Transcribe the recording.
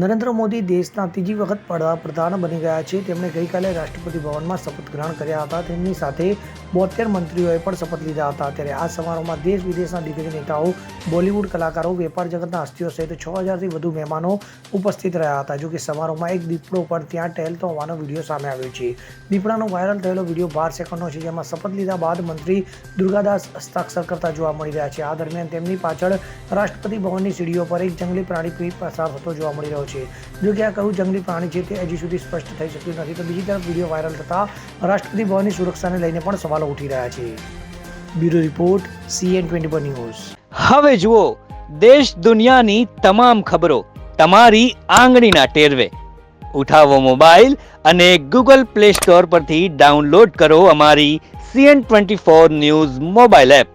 નરેન્દ્ર મોદી દેશના ત્રીજી વખત વડાપ્રધાન બની ગયા છે. તેમણે ગઈકાલે રાષ્ટ્રપતિ ભવનમાં શપથ ગ્રહણ કર્યા હતા. તેમની સાથે બોતેર મંત્રીઓએ પણ શપથ લીધા હતા. ત્યારે આ સમારોહમાં દેશ વિદેશના દિગ્ગજ નેતાઓ, બોલિવૂડ કલાકારો, વેપાર જગતના હસ્તીઓ સહિત છ હજારથી વધુ મહેમાનો ઉપસ્થિત રહ્યા હતા. જોકે સમારોહમાં એક દીપડો પર ત્યાં ટહેલતો હોવાનો વીડિયો સામે આવ્યો છે. દીપડાનો વાયરલ થયેલો વીડિયો બાર સેકન્ડનો છે, જેમાં શપથ લીધા બાદ મંત્રી દુર્ગાદાસ હસ્તાક્ષર કરતા જોવા મળી રહ્યા છે. આ દરમિયાન તેમની પાછળ રાષ્ટ્રપતિ ભવનની સીડીઓ પર એક જંગલી પ્રાણી પસાર થતો જોવા મળી રહ્યો છે. જો કે આ કયું જંગલી પ્રાણી છે તે હજી સુધી સ્પષ્ટ થઈ શક્યું નથી. તો બીજી તરફ વીડિયો વાયરલ થતા રાષ્ટ્રપતિ ભવનની સુરક્ષાને લઈને પણ સવાલો ઉઠી રહ્યા છે. Bureau report CN twenty news. હવે જુઓ, દેશ દુનિયાની તમામ ખબરો તમારી આંગળીના ટેરવે. ઉઠાવો મોબાઈલ અને ગૂગલ પ્લે સ્ટોર પરથી ડાઉનલોડ કરો અમારી CN twenty four news mobile app.